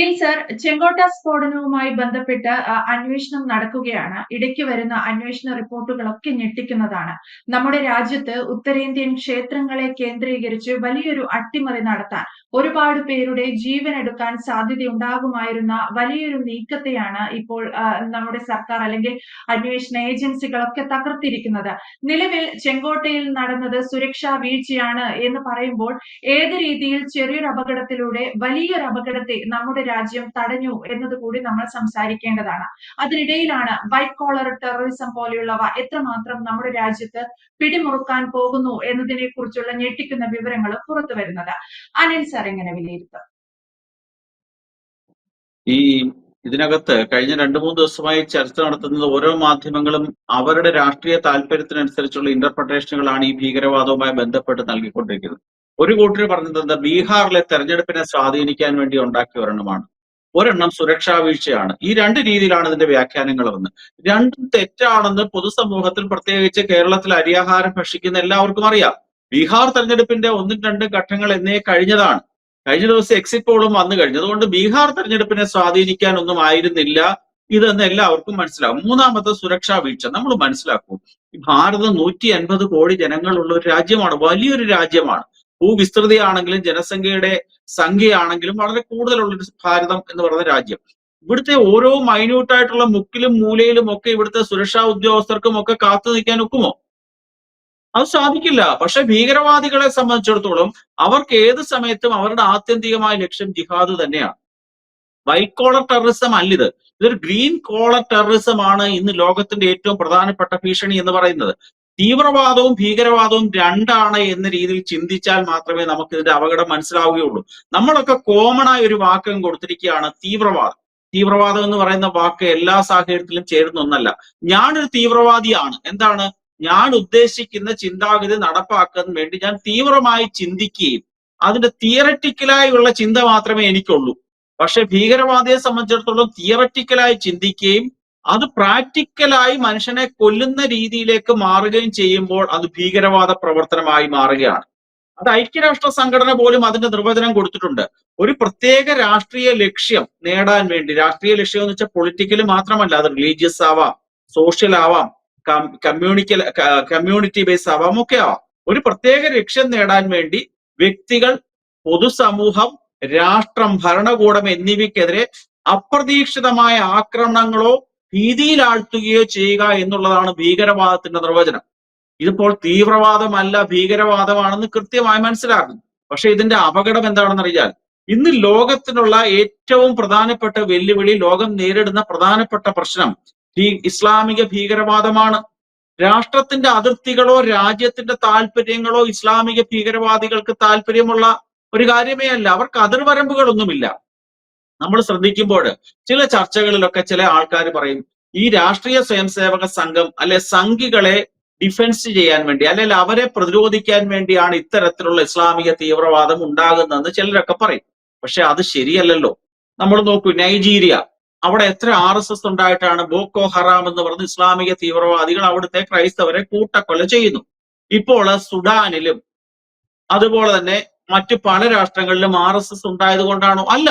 Sunil sir ചെങ്കോട്ട സ്ഫോടനവുമായി ബന്ധപ്പെട്ട് അന്വേഷണം നടക്കുകയാണ്. ഇടയ്ക്ക് വരുന്ന അന്വേഷണ റിപ്പോർട്ടുകളൊക്കെ ഞെട്ടിക്കുന്നതാണ്. നമ്മുടെ രാജ്യത്ത് ഉത്തരേന്ത്യൻ ക്ഷേത്രങ്ങളെ കേന്ദ്രീകരിച്ച് വലിയൊരു അട്ടിമറി നടത്താൻ ഒരുപാട് പേരുടെ ജീവൻ എടുക്കാൻ സാധ്യതയുണ്ടാകുമായിരുന്ന വലിയൊരു നീക്കത്തെയാണ് ഇപ്പോൾ നമ്മുടെ സർക്കാർ അല്ലെങ്കിൽ അന്വേഷണ ഏജൻസികളൊക്കെ തകർത്തിരിക്കുന്നത്. നിലവിൽ ചെങ്കോട്ടയിൽ നടന്നത് സുരക്ഷാ വീഴ്ചയാണ് എന്ന് പറയുമ്പോൾ ഏത് രീതിയിൽ ചെറിയൊരു അപകടത്തിലൂടെ വലിയൊരു അപകടത്തെ നമ്മുടെ രാജ്യം തടഞ്ഞു എന്നത് കൂടി നമ്മൾ സംസാരിക്കേണ്ടതാണ്. അതിനിടയിലാണ് വൈറ്റ് കോളർ ടെററിസം പോലെയുള്ളവ എത്രമാത്രം നമ്മുടെ രാജ്യത്ത് പിടിമുറുക്കാൻ പോകുന്നു എന്നതിനെ കുറിച്ചുള്ള ഞെട്ടിക്കുന്ന വിവരങ്ങൾ പുറത്തു വരുന്നത്. അനിൽ സാർ എങ്ങനെ വിലയിരുത്തും? ഈ ഇതിനകത്ത് കഴിഞ്ഞ രണ്ടു മൂന്ന് ദിവസമായി ചർച്ച നടത്തുന്നത് ഓരോ മാധ്യമങ്ങളും അവരുടെ രാഷ്ട്രീയ താല്പര്യത്തിനനുസരിച്ചുള്ള ഇന്റർപ്രിട്ടേഷനുകളാണ് ഈ ഭീകരവാദവുമായി ബന്ധപ്പെട്ട് നൽകിക്കൊണ്ടിരിക്കുന്നത്. ഒരു കൂട്ടർ പറഞ്ഞത് ബീഹാറിലെ തെരഞ്ഞെടുപ്പിനെ സ്വാധീനിക്കാൻ വേണ്ടി ഉണ്ടാക്കിയ ഒരെണ്ണമാണ്. ഒരെണ്ണം സുരക്ഷാ വീഴ്ചയാണ്. ഈ രണ്ട് രീതിയിലാണ് ഇതിന്റെ വ്യാഖ്യാനങ്ങൾ വന്ന് രണ്ടും തെറ്റാണെന്ന് പൊതുസമൂഹത്തിൽ പ്രത്യേകിച്ച് കേരളത്തിൽ അരിയാഹാരം ഭക്ഷിക്കുന്ന എല്ലാവർക്കും അറിയാം. ബീഹാർ തെരഞ്ഞെടുപ്പിന്റെ ഒന്നും രണ്ടും ഘട്ടങ്ങൾ എന്നേ കഴിഞ്ഞതാണ്. കഴിഞ്ഞ ദിവസം എക്സിറ്റ് പോളും വന്നു കഴിഞ്ഞു. അതുകൊണ്ട് ബീഹാർ തെരഞ്ഞെടുപ്പിനെ സ്വാധീനിക്കാൻ ഒന്നും ആയിരുന്നില്ല ഇതെന്ന് എല്ലാവർക്കും മനസ്സിലാവും. മൂന്നാമത്തെ സുരക്ഷാ വീഴ്ച. നമ്മൾ മനസ്സിലാക്കും ഭാരതം നൂറ്റി അൻപത് കോടി ജനങ്ങളുള്ള ഒരു രാജ്യമാണ് വലിയൊരു രാജ്യമാണ്. ഭൂവിസ്തൃതിയാണെങ്കിലും ജനസംഖ്യയുടെ സംഖ്യയാണെങ്കിലും വളരെ കൂടുതലുള്ള ഭാരതം എന്ന് പറയുന്ന രാജ്യം. ഇവിടുത്തെ ഓരോ മൈന്യൂട്ടായിട്ടുള്ള മുക്കിലും മൂലയിലും ഒക്കെ ഇവിടുത്തെ സുരക്ഷാ ഉദ്യോഗസ്ഥർക്കും ഒക്കെ കാത്തു നിൽക്കാൻ ഒക്കുമോ? അത് സാധിക്കില്ല. പക്ഷെ ഭീകരവാദികളെ സംബന്ധിച്ചിടത്തോളം അവർക്ക് ഏത് സമയത്തും അവരുടെ ആത്യന്തികമായ ലക്ഷ്യം ജിഹാദ് തന്നെയാണ്. വൈറ്റ് കോളർ ടെററിസം അല്ലിത്? ഇതൊരു ഗ്രീൻ കോളർ ടെററിസം ആണ് ഇന്ന് ലോകത്തിന്റെ ഏറ്റവും പ്രധാനപ്പെട്ട ഭീഷണി എന്ന് പറയുന്നത്. തീവ്രവാദവും ഭീകരവാദവും രണ്ടാണ് എന്ന രീതിയിൽ ചിന്തിച്ചാൽ മാത്രമേ നമുക്ക് ഇതിന്റെ അപകടം മനസ്സിലാവുകയുള്ളൂ. നമ്മളൊക്കെ കോമൺ ആയ ഒരു വാക്കം കൊടുത്തിരിക്കുകയാണ് തീവ്രവാദം. തീവ്രവാദം എന്ന് പറയുന്ന വാക്ക് എല്ലാ സാഹചര്യത്തിലും ചേരുന്ന ഒന്നല്ല. ഞാനൊരു തീവ്രവാദിയാണ്. എന്താണ്? ഞാൻ ഉദ്ദേശിക്കുന്ന ചിന്താഗതി നടപ്പാക്കാൻ വേണ്ടി ഞാൻ തീവ്രമായി ചിന്തിക്കുകയും അതിന്റെ തിയററ്റിക്കലായുള്ള ചിന്ത മാത്രമേ എനിക്കുള്ളൂ. പക്ഷെ ഭീകരവാദിയെ സംബന്ധിച്ചിടത്തോളം തിയററ്റിക്കലായി ചിന്തിക്കുകയും അത് പ്രാക്ടിക്കലായി മനുഷ്യനെ കൊല്ലുന്ന രീതിയിലേക്ക് മാറുകയും ചെയ്യുമ്പോൾ അത് ഭീകരവാദ പ്രവർത്തനമായി മാറുകയാണ്. അത് ഐക്യരാഷ്ട്ര സംഘടന പോലും അതിന്റെ നിർവചനം കൊടുത്തിട്ടുണ്ട്. ഒരു പ്രത്യേക രാഷ്ട്രീയ ലക്ഷ്യം നേടാൻ വേണ്ടി. രാഷ്ട്രീയ ലക്ഷ്യം എന്ന് വെച്ചാൽ പൊളിറ്റിക്കൽ മാത്രമല്ല അത് റിലീജിയസ് ആവാം സോഷ്യൽ ആവാം കമ്മ്യൂണിക്കൽ കമ്മ്യൂണിറ്റി ബേസ് ആവാം ഒക്കെ ആവാം. ഒരു പ്രത്യേക ലക്ഷ്യം നേടാൻ വേണ്ടി വ്യക്തികൾ പൊതുസമൂഹം രാഷ്ട്രം ഭരണകൂടം എന്നിവയ്ക്കെതിരെ അപ്രതീക്ഷിതമായ ആക്രമണങ്ങളോ ഭീതിയിലാഴ്ത്തുകയോ ചെയ്യുക എന്നുള്ളതാണ് ഭീകരവാദത്തിന്റെ നിർവചനം. ഇതിപ്പോൾ തീവ്രവാദമല്ല ഭീകരവാദമാണെന്ന് കൃത്യമായി മനസ്സിലാക്കുന്നു. പക്ഷെ ഇതിന്റെ അപകടം എന്താണെന്ന് അറിയാൻ. ഇന്ന് ലോകത്തിനുള്ള ഏറ്റവും പ്രധാനപ്പെട്ട വെല്ലുവിളി ലോകം നേരിടുന്ന പ്രധാനപ്പെട്ട പ്രശ്നം ഈ ഇസ്ലാമിക ഭീകരവാദമാണ്. രാഷ്ട്രത്തിന്റെ അതിർത്തികളോ രാജ്യത്തിന്റെ താല്പര്യങ്ങളോ ഇസ്ലാമിക ഭീകരവാദികൾക്ക് താല്പര്യമുള്ള ഒരു കാര്യമേ അല്ല. അവർക്ക് അതിർവരമ്പുകളൊന്നുമില്ല. നമ്മൾ ശ്രദ്ധിക്കുമ്പോൾ ചില ചർച്ചകളിലൊക്കെ ചില ആൾക്കാർ പറയും ഈ രാഷ്ട്രീയ സ്വയംസേവക സംഘം അല്ലെ സംഘികളെ ഡിഫൻസ് ചെയ്യാൻ വേണ്ടി അല്ലെങ്കിൽ അവരെ പ്രതിരോധിക്കാൻ വേണ്ടിയാണ് ഇത്തരത്തിലുള്ള ഇസ്ലാമിക തീവ്രവാദം ഉണ്ടാകുന്നതെന്ന് ചിലരൊക്കെ പറയും. പക്ഷെ അത് ശരിയല്ലല്ലോ. നമ്മൾ നോക്കൂ നൈജീരിയ. അവിടെ എത്ര ആർ എസ് എസ് ഉണ്ടായിട്ടാണ് ബോക്കോ ഹറാം എന്ന് പറഞ്ഞ ഇസ്ലാമിക തീവ്രവാദികൾ അവിടുത്തെ ക്രൈസ്തവരെ കൂട്ടക്കൊല ചെയ്യുന്നു. ഇപ്പോൾ സുഡാനിലും അതുപോലെ തന്നെ മറ്റു പല രാഷ്ട്രങ്ങളിലും ആർ എസ് എസ് ഉണ്ടായത് കൊണ്ടാണോ അല്ല.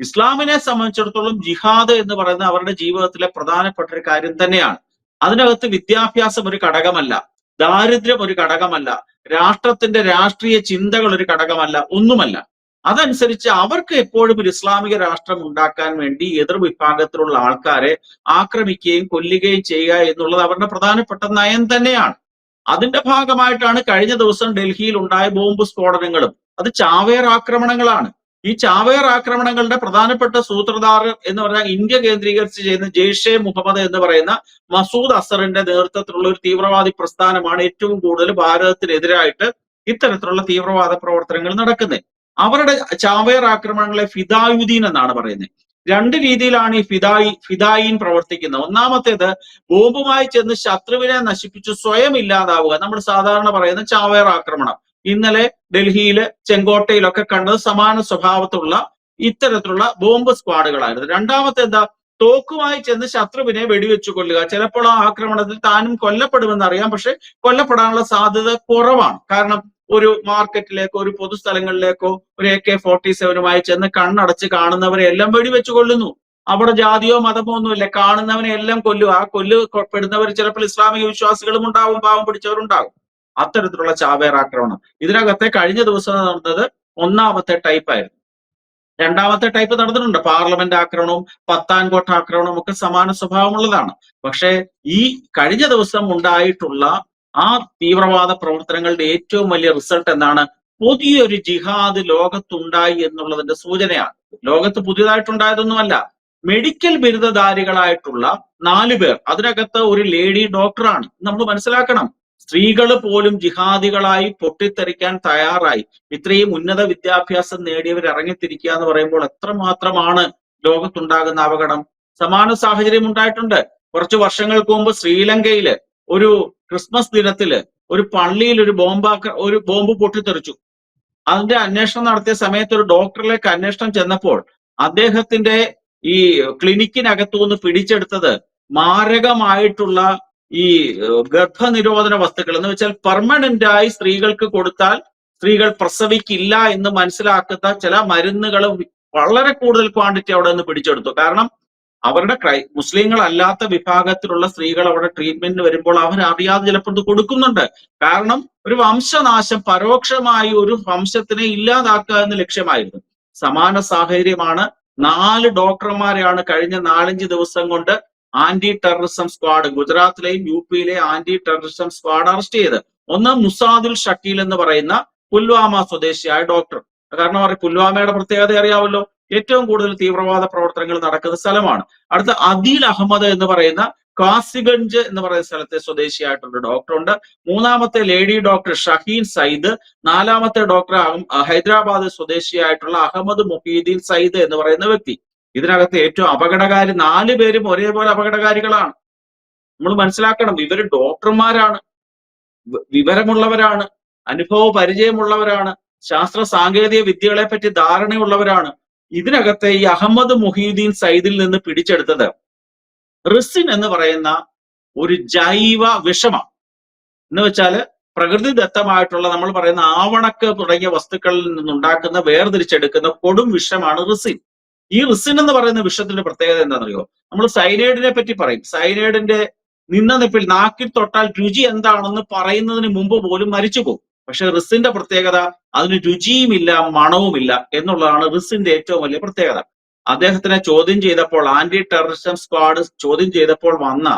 ഇസ്ലാമിനെ സംബന്ധിച്ചിടത്തോളം ജിഹാദ് എന്ന് പറയുന്നത് അവരുടെ ജീവിതത്തിലെ പ്രധാനപ്പെട്ട ഒരു കാര്യം തന്നെയാണ്. അതിനകത്ത് വിദ്യാഭ്യാസം ഒരു ഘടകമല്ല ദാരിദ്ര്യം ഒരു ഘടകമല്ല രാഷ്ട്രത്തിന്റെ രാഷ്ട്രീയ ചിന്തകൾ ഒരു ഘടകമല്ല ഒന്നുമല്ല. അതനുസരിച്ച് അവർക്ക് എപ്പോഴും ഒരു ഇസ്ലാമിക രാഷ്ട്രം ഉണ്ടാക്കാൻ വേണ്ടി എതിർ വിഭാഗത്തിലുള്ള ആൾക്കാരെ ആക്രമിക്കുകയും കൊല്ലുകയും ചെയ്യുക എന്നുള്ളത് അവരുടെ പ്രധാനപ്പെട്ട നയം തന്നെയാണ്. അതിന്റെ ഭാഗമായിട്ടാണ് കഴിഞ്ഞ ദിവസം ഡൽഹിയിൽ ഉണ്ടായ ബോംബ് സ്ഫോടനങ്ങളും. അത് ചാവേർ ആക്രമണങ്ങളാണ്. ഈ ചാവേർ ആക്രമണങ്ങളുടെ പ്രധാനപ്പെട്ട സൂത്രധാരൻ എന്ന് പറഞ്ഞാൽ ഇന്ത്യ കേന്ദ്രീകരിച്ച് ചെയ്യുന്ന ജെയ്ഷെ മുഹമ്മദ് എന്ന് പറയുന്ന മസൂദ് അസറിന്റെ നേതൃത്വത്തിലുള്ള ഒരു തീവ്രവാദി പ്രസ്ഥാനമാണ് ഏറ്റവും കൂടുതൽ ഭാരതത്തിനെതിരായിട്ട് ഇത്തരത്തിലുള്ള തീവ്രവാദ പ്രവർത്തനങ്ങൾ നടക്കുന്നത്. അവരുടെ ചാവേർ ആക്രമണങ്ങളെ ഫിദായുദ്ദീൻ എന്നാണ് പറയുന്നത്. രണ്ട് രീതിയിലാണ് ഈ ഫിദായി ഫിദായിൻ പ്രവർത്തിക്കുന്നത്. ഒന്നാമത്തേത് ബോംബുമായി ചെന്ന് ശത്രുവിനെ നശിപ്പിച്ച് സ്വയം ഇല്ലാതാവുക നമ്മൾ സാധാരണ പറയുന്ന ചാവേർ ആക്രമണം. ഇന്നലെ ഡൽഹിയിൽ ചെങ്കോട്ടയിലൊക്കെ കണ്ടത് സമാന സ്വഭാവത്തുള്ള ഇത്തരത്തിലുള്ള ബോംബ് സ്ക്വാഡുകളായിരുന്നു. രണ്ടാമത്തെ എന്താ? തോക്കുമായി ചെന്ന് ശത്രുവിനെ വെടിവെച്ചു കൊല്ലുക. ചിലപ്പോൾ ആ ആക്രമണത്തിൽ താനും കൊല്ലപ്പെടുമെന്ന് അറിയാം. പക്ഷെ കൊല്ലപ്പെടാനുള്ള സാധ്യത കുറവാണ്. കാരണം ഒരു മാർക്കറ്റിലേക്കോ ഒരു പൊതുസ്ഥലങ്ങളിലേക്കോ ഒരു എ കെ ഫോർട്ടി സെവനുമായി ചെന്ന് കണ്ണടച്ച് കാണുന്നവരെ എല്ലാം വെടിവെച്ചു കൊല്ലുന്നു. അവിടെ ജാതിയോ മതമോ ഒന്നുമില്ല. കാണുന്നവനെ എല്ലാം കൊല്ലും ആ കൊല്ലപ്പെടുന്നവർ ചിലപ്പോൾ ഇസ്ലാമിക വിശ്വാസികളും ഉണ്ടാവും പാവം പിടിച്ചവരുണ്ടാവും. അത്തരത്തിലുള്ള ചാവേർ ആക്രമണം. ഇതിനകത്തെ കഴിഞ്ഞ ദിവസം നടന്നത് ഒന്നാമത്തെ ടൈപ്പ് ആയിരുന്നു. രണ്ടാമത്തെ ടൈപ്പ് നടന്നിട്ടുണ്ട്. പാർലമെന്റ് ആക്രമണവും പത്താൻകോട്ട ആക്രമണവും ഒക്കെ സമാന സ്വഭാവമുള്ളതാണ്. പക്ഷേ ഈ കഴിഞ്ഞ ദിവസം ഉണ്ടായിട്ടുള്ള ആ തീവ്രവാദ പ്രവർത്തനങ്ങളുടെ ഏറ്റവും വലിയ റിസൾട്ട് എന്താണ്? പുതിയൊരു ജിഹാദ് ലോകത്തുണ്ടായി എന്നുള്ളതിന്റെ സൂചനയാണ്. ലോകത്ത് പുതിയതായിട്ടുണ്ടായതൊന്നുമല്ല. മെഡിക്കൽ ബിരുദധാരികളായിട്ടുള്ള നാലു പേർ അതിനകത്ത് ഒരു ലേഡി ഡോക്ടറാണ് നമ്മൾ മനസ്സിലാക്കണം. സ്ത്രീകൾ പോലും ജിഹാദികളായി പൊട്ടിത്തെറിക്കാൻ തയ്യാറായി. ഇത്രയും ഉന്നത വിദ്യാഭ്യാസം നേടിയവർ ഇറങ്ങിത്തിരിക്കുക എന്ന് പറയുമ്പോൾ എത്രമാത്രമാണ് ലോകത്തുണ്ടാകുന്ന അപകടം? സമാന സാഹചര്യം ഉണ്ടായിട്ടുണ്ട്. കുറച്ചു വർഷങ്ങൾക്ക് മുമ്പ് ശ്രീലങ്കയിൽ ഒരു ക്രിസ്മസ് ദിനത്തിൽ ഒരു പള്ളിയിൽ ഒരു ബോംബാക്ക ഒരു ബോംബ് പൊട്ടിത്തെറിച്ചു. അതിന്റെ അന്വേഷണം നടത്തിയ സമയത്ത് ഒരു ഡോക്ടറിലേക്ക് അന്വേഷണം ചെന്നപ്പോൾ അദ്ദേഹത്തിന്റെ ഈ ക്ലിനിക്കിനകത്തു നിന്ന് പിടിച്ചെടുത്തത് മാരകമായിട്ടുള്ള ഈ ഗർഭനിരോധന വസ്തുക്കൾ എന്ന് വെച്ചാൽ പെർമനന്റ് ആയി സ്ത്രീകൾക്ക് കൊടുത്താൽ സ്ത്രീകൾ പ്രസവിക്കില്ല എന്ന് മനസ്സിലാക്കുന്ന ചില മരുന്നുകൾ വളരെ കൂടുതൽ ക്വാണ്ടിറ്റി അവിടെ നിന്ന് പിടിച്ചെടുത്തു. കാരണം അവരുടെ ക്രൈ മുസ്ലിങ്ങൾ അല്ലാത്ത വിഭാഗത്തിലുള്ള സ്ത്രീകൾ അവിടെ ട്രീറ്റ്മെന്റ് വരുമ്പോൾ അവർ അറിയാതെ ചിലപ്പോൾ ഇത് കൊടുക്കുന്നുണ്ട്. കാരണം ഒരു വംശനാശം പരോക്ഷമായി ഒരു വംശത്തിനെ ഇല്ലാതാക്കുക എന്ന ലക്ഷ്യമായിരുന്നു. സമാന സാഹചര്യമാണ് നാല് ഡോക്ടർമാരെയാണ് കഴിഞ്ഞ നാലഞ്ച് ദിവസം കൊണ്ട് ആന്റി ടെററിസം സ്ക്വാഡ് ഗുജറാത്തിലെയും യു പിയിലെ ആന്റി ടെററിസം സ്ക്വാഡ് അറസ്റ്റ് ചെയ്ത്. ഒന്ന് മുസാദുൽ ഷക്കീൽ എന്ന് പറയുന്ന പുൽവാമ സ്വദേശിയായ ഡോക്ടർ കാരണം പറയും പുൽവാമയുടെ പ്രത്യേകത അറിയാമല്ലോ. ഏറ്റവും കൂടുതൽ തീവ്രവാദ പ്രവർത്തനങ്ങൾ നടക്കുന്ന സ്ഥലമാണ്. അടുത്ത അദീൽ അഹമ്മദ് എന്ന് പറയുന്ന കാസിഗഞ്ച് എന്ന് പറയുന്ന സ്ഥലത്തെ സ്വദേശിയായിട്ടുള്ള ഡോക്ടറുണ്ട് മൂന്നാമത്തെ ലേഡി ഡോക്ടർ ഷഹീൻ സയ്ദ്. നാലാമത്തെ ഡോക്ടർ ഹൈദരാബാദ് സ്വദേശിയായിട്ടുള്ള അഹമ്മദ് മുഹീദ്ദീൻ സയ്ദ് എന്ന് പറയുന്ന വ്യക്തി. ഇതിനകത്ത് ഏറ്റവും അപകടകാരി നാല് പേരും ഒരേപോലെ അപകടകാരികളാണ്. നമ്മൾ മനസ്സിലാക്കണം ഇവർ ഡോക്ടർമാരാണ് വിവരമുള്ളവരാണ് അനുഭവ പരിചയമുള്ളവരാണ് ശാസ്ത്ര സാങ്കേതിക വിദ്യകളെ പറ്റി ധാരണയുള്ളവരാണ്. ഇതിനകത്തെ ഈ അഹമ്മദ് മുഹീദ്ദീൻ സൈദിൽ നിന്ന് പിടിച്ചെടുത്തത് റിസിൻ എന്ന് പറയുന്ന ഒരു ജൈവ വിഷമാണ്. എന്ന് വെച്ചാൽ പ്രകൃതിദത്തമായിട്ടുള്ള നമ്മൾ പറയുന്ന ആവണക്ക് തുടങ്ങിയ വസ്തുക്കളിൽ നിന്നുണ്ടാക്കുന്ന വേർതിരിച്ചെടുക്കുന്ന കൊടും വിഷമാണ് റിസിൻ. ഈ റിസിൻ എന്ന് പറയുന്ന വിഷത്തിന്റെ പ്രത്യേകത എന്താണെന്നറിയോ? നമ്മൾ സൈനൈഡിനെ പറ്റി പറയും. സൈനൈഡിന്റെ നിന്ന നിപ്പിൽ നാക്കിൽ തൊട്ടാൽ രുചി എന്താണെന്ന് പറയുന്നതിന് മുമ്പ് പോലും മരിച്ചു പോകും. പക്ഷെ റിസിന്റെ പ്രത്യേകത അതിന് രുചിയുമില്ല മണവുമില്ല എന്നുള്ളതാണ് റിസിന്റെ ഏറ്റവും വലിയ പ്രത്യേകത. അദ്ദേഹത്തിനെ ചോദ്യം ചെയ്തപ്പോൾ ആന്റി ടെററിസം സ്ക്വാഡ് ചോദ്യം ചെയ്തപ്പോൾ വന്ന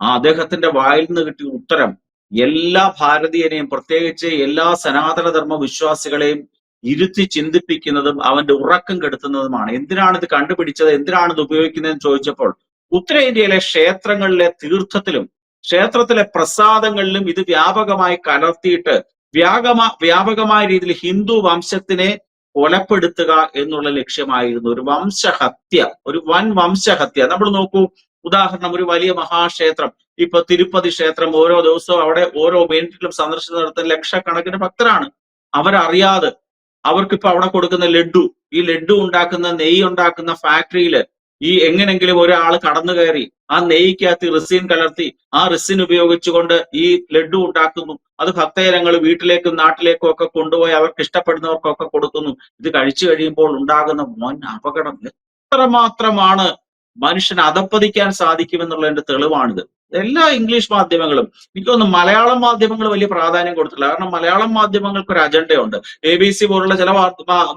ആ അദ്ദേഹത്തിന്റെ വായിൽ നിന്ന് കിട്ടിയ ഉത്തരം എല്ലാ ഭാരതീയനെയും പ്രത്യേകിച്ച് എല്ലാ സനാതനധർമ്മ വിശ്വാസികളെയും ഇരുത്തി ചിന്തിപ്പിക്കുന്നതും അവന്റെ ഉറക്കം കെടുത്തുന്നതുമാണ്. എന്തിനാണ് ഇത് കണ്ടുപിടിച്ചത്? എന്തിനാണ് ഇത് ഉപയോഗിക്കുന്നതെന്ന് ചോദിച്ചപ്പോൾ ഉത്തരേന്ത്യയിലെ ക്ഷേത്രങ്ങളിലെ തീർത്ഥത്തിലും ക്ഷേത്രത്തിലെ പ്രസാദങ്ങളിലും ഇത് വ്യാപകമായി കലർത്തിയിട്ട് വ്യാപകമ വ്യാപകമായ രീതിയിൽ ഹിന്ദു വംശത്തിനെ കൊലപ്പെടുത്തുക എന്നുള്ള ലക്ഷ്യമായിരുന്നു. ഒരു വംശഹത്യ ഒരു വൻ വംശഹത്യ. നമ്മൾ നോക്കൂ ഉദാഹരണം ഒരു വലിയ മഹാക്ഷേത്രം. ഇപ്പൊ തിരുപ്പതി ക്ഷേത്രം ഓരോ ദിവസവും അവിടെ ഓരോ മിനിറ്റിലും സന്ദർശനം നടത്തുന്ന ലക്ഷക്കണക്കിന് ഭക്തരാണ്. അവരറിയാതെ അവർക്കിപ്പോ അവിടെ കൊടുക്കുന്ന ലഡു ഈ ലഡു ഉണ്ടാക്കുന്ന നെയ്യ് ഉണ്ടാക്കുന്ന ഫാക്ടറിയിൽ ഈ എങ്ങനെങ്കിലും ഒരാൾ കടന്നു കയറി ആ നെയ്ക്കകത്ത് റിസിൻ കലർത്തി ആ റിസിൻ ഉപയോഗിച്ചുകൊണ്ട് ഈ ലഡു ഉണ്ടാക്കുന്നു. അത് ഭക്തജനങ്ങൾ വീട്ടിലേക്കും നാട്ടിലേക്കും ഒക്കെ കൊണ്ടുപോയി അവർക്ക് ഇഷ്ടപ്പെടുന്നവർക്കൊക്കെ കൊടുക്കുന്നു. ഇത് കഴിച്ചു കഴിയുമ്പോൾ ഉണ്ടാകുന്ന മോൻ അപകടം എത്രമാത്രമാണ് മനുഷ്യന് അധപ്പതിക്കാൻ സാധിക്കുമെന്നുള്ളതിന്റെ തെളിവാണിത്. എല്ലാ ഇംഗ്ലീഷ് മാധ്യമങ്ങളും എനിക്കൊന്നും മലയാളം മാധ്യമങ്ങൾ വലിയ പ്രാധാന്യം കൊടുത്തില്ല കാരണം മലയാളം മാധ്യമങ്ങൾക്ക് ഒരു അജണ്ടയുണ്ട്. എ ബി സി പോലുള്ള ചില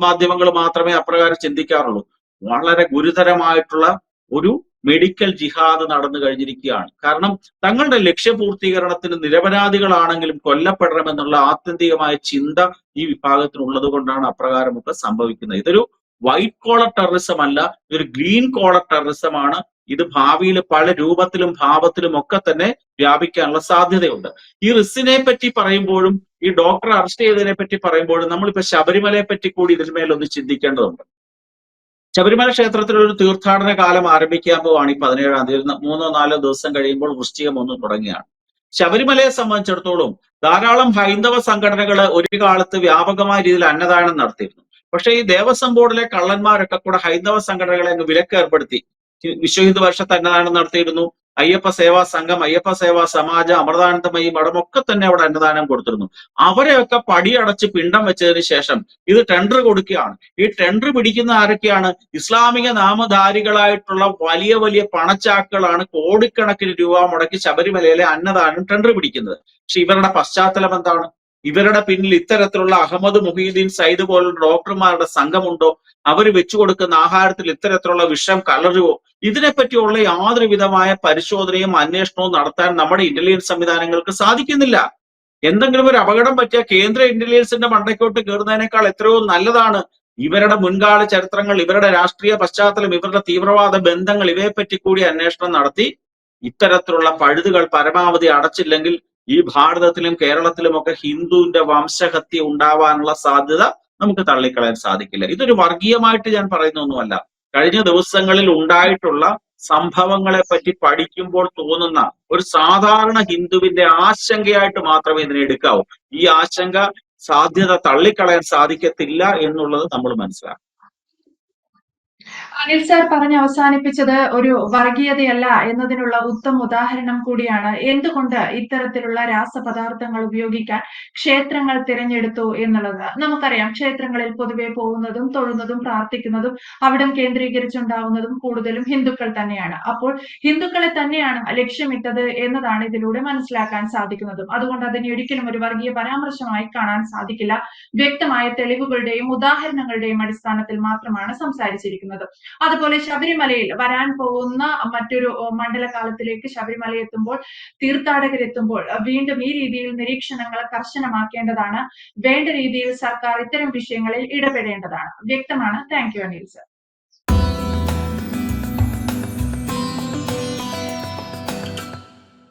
മാധ്യമങ്ങൾ മാത്രമേ അപ്രകാരം ചിന്തിക്കാറുള്ളൂ. വളരെ ഗുരുതരമായിട്ടുള്ള ഒരു മെഡിക്കൽ ജിഹാദ് നടന്നു കഴിഞ്ഞിരിക്കുകയാണ്. കാരണം തങ്ങളുടെ ലക്ഷ്യപൂർത്തീകരണത്തിന് നിരപരാധികളാണെങ്കിലും കൊല്ലപ്പെടണമെന്നുള്ള ആത്യന്തികമായ ചിന്ത ഈ വിഭാഗത്തിനുള്ളത് കൊണ്ടാണ് അപ്രകാരമൊക്കെ സംഭവിക്കുന്നത്. ഇതൊരു വൈറ്റ് കോളർ ടെററിസം അല്ല ഇതൊരു ഗ്രീൻ കോളർ ടെററിസം ആണ്. ഇത് ഭാവിയിൽ പല രൂപത്തിലും ഭാവത്തിലും ഒക്കെ തന്നെ വ്യാപിക്കാനുള്ള സാധ്യതയുണ്ട്. ഈ റിസിനെ പറ്റി പറയുമ്പോഴും ഈ ഡോക്ടറെ അറസ്റ്റ് ചെയ്തതിനെ പറ്റി പറയുമ്പോഴും നമ്മളിപ്പോ ശബരിമലയെ പറ്റി കൂടി ഇതിന്മേലൊന്ന് ചിന്തിക്കേണ്ടതുണ്ട്. ശബരിമല ക്ഷേത്രത്തിൽ ഒരു തീർത്ഥാടന കാലം ആരംഭിക്കാൻ പോവാണ് ഈ പതിനേഴാം തീയതി. മൂന്നോ നാലോ ദിവസം കഴിയുമ്പോൾ വൃശ്ചികം ഒന്ന് തുടങ്ങിയാണ് ശബരിമലയെ സംബന്ധിച്ചിടത്തോളം ധാരാളം ഹൈന്ദവ സംഘടനകൾ ഒരു കാലത്ത് വ്യാപകമായ രീതിയിൽ അന്നദാനം നടത്തിയിരുന്നു. പക്ഷേ ഈ ദേവസ്വം ബോർഡിലെ കള്ളന്മാരൊക്കെ കൂടെ ഹൈന്ദവ സംഘടനകളെ അങ്ങ് വിലക്ക് ഏർപ്പെടുത്തി. വിശ്വ ഹിന്ദു വർഷത്ത് അന്നദാനം നടത്തിയിരുന്നു. അയ്യപ്പ സേവാ സംഘം അയ്യപ്പ സേവാ സമാജം അമൃതാനന്ദമയി മഠം ഒക്കെ തന്നെ അവിടെ അന്നദാനം കൊടുത്തിരുന്നു. അവരെയൊക്കെ പടിയടച്ച് പിണ്ടം വെച്ചതിന് ശേഷം ഇത് ടെൻഡർ കൊടുക്കുകയാണ്. ഈ ടെൻഡർ പിടിക്കുന്ന ആരൊക്കെയാണ്? ഇസ്ലാമിക നാമധാരികളായിട്ടുള്ള വലിയ വലിയ പണച്ചാക്കുകളാണ് കോടിക്കണക്കിന് രൂപ മുടക്കി ശബരിമലയിലെ അന്നദാനം ടെൻഡർ പിടിക്കുന്നത്. പക്ഷെ ഇവരുടെ പശ്ചാത്തലം എന്താണ് ഇവരുടെ പിന്നിൽ ഇത്തരത്തിലുള്ള അഹമ്മദ് മുഹീദ്ദീൻ സയ്യിദ് പോലുള്ള ഡോക്ടർമാരുടെ സംഘമുണ്ടോ? അവർ വെച്ചു കൊടുക്കുന്ന ആഹാരത്തിൽ ഇത്തരത്തിലുള്ള വിഷം കലരുവോ? ഇതിനെപ്പറ്റിയുള്ള യാതൊരു വിധമായ പരിശോധനയും അന്വേഷണവും നടത്താൻ നമ്മുടെ ഇന്റലിജൻസ് സംവിധാനങ്ങൾക്ക് സാധിക്കുന്നില്ല. എന്തെങ്കിലും ഒരു അപകടം പറ്റിയ കേന്ദ്ര ഇന്റലിജൻസിന്റെ മണ്ടയ്ക്കോട്ട് കയറുന്നതിനേക്കാൾ എത്രയോ നല്ലതാണ് ഇവരുടെ മുൻകാല ചരിത്രങ്ങൾ ഇവരുടെ രാഷ്ട്രീയ പശ്ചാത്തലം ഇവരുടെ തീവ്രവാദ ബന്ധങ്ങൾ ഇവയെപ്പറ്റി കൂടി അന്വേഷണം നടത്തി ഇത്തരത്തിലുള്ള പഴുതുകൾ പരമാവധി അടച്ചില്ലെങ്കിൽ ഈ ഭാരതത്തിലും കേരളത്തിലും ഒക്കെ ഹിന്ദുവിന്റെ വംശഹത്യ ഉണ്ടാവാനുള്ള സാധ്യത നമുക്ക് തള്ളിക്കളയാൻ സാധിക്കില്ല. ഇതൊരു വർഗീയമായിട്ട് ഞാൻ പറയുന്നൊന്നുമല്ല കഴിഞ്ഞ ദിവസങ്ങളിൽ ഉണ്ടായിട്ടുള്ള സംഭവങ്ങളെ പറ്റി പഠിക്കുമ്പോൾ തോന്നുന്ന ഒരു സാധാരണ ഹിന്ദുവിന്റെ ആശങ്കയായിട്ട് മാത്രമേ ഇതിനെ എടുക്കാവൂ. ഈ ആശങ്ക സാധ്യത തള്ളിക്കളയാൻ സാധിക്കത്തില്ല എന്നുള്ളത് നമ്മൾ മനസ്സിലാക്കണം. അനിൽ സാർ പറഞ്ഞ് അവസാനിപ്പിച്ചത് ഒരു വർഗീയതയല്ല എന്നതിനുള്ള ഉത്തമ ഉദാഹരണം കൂടിയാണ്. എന്തുകൊണ്ട് ഇത്തരത്തിലുള്ള രാസപദാർത്ഥങ്ങൾ ഉപയോഗിക്കാൻ ക്ഷേത്രങ്ങൾ തിരഞ്ഞെടുത്തു എന്നുള്ളത്? നമുക്കറിയാം ക്ഷേത്രങ്ങളിൽ പൊതുവെ പോകുന്നതും തൊഴുന്നതും പ്രാർത്ഥിക്കുന്നതും അവിടം കേന്ദ്രീകരിച്ചുണ്ടാവുന്നതും കൂടുതലും ഹിന്ദുക്കൾ തന്നെയാണ്. അപ്പോൾ ഹിന്ദുക്കളെ തന്നെയാണ് ലക്ഷ്യമിട്ടത് എന്നതാണ് ഇതിലൂടെ മനസ്സിലാക്കാൻ സാധിക്കുന്നതും. അതുകൊണ്ട് അതിനെ ഒരിക്കലും ഒരു വർഗീയ പരാമർശമായി കാണാൻ സാധിക്കില്ല. വ്യക്തമായ തെളിവുകളുടെയും ഉദാഹരണങ്ങളുടെയും അടിസ്ഥാനത്തിൽ മാത്രമാണ് സംസാരിച്ചിരിക്കുന്നത്. അതുപോലെ ശബരിമലയിൽ വരാൻ പോകുന്ന മറ്റൊരു മണ്ഡലകാലത്തിലേക്ക് ശബരിമല എത്തുമ്പോൾ തീർത്ഥാടകരെത്തുമ്പോൾ വീണ്ടും ഈ രീതിയിൽ നിരീക്ഷണങ്ങൾ കർശനമാക്കേണ്ടതാണ്. വേണ്ട രീതിയിൽ സർക്കാർ ഇത്തരം വിഷയങ്ങളിൽ ഇടപെടേണ്ടതാണ്. വ്യക്തമാണ്. Thank you Anil sir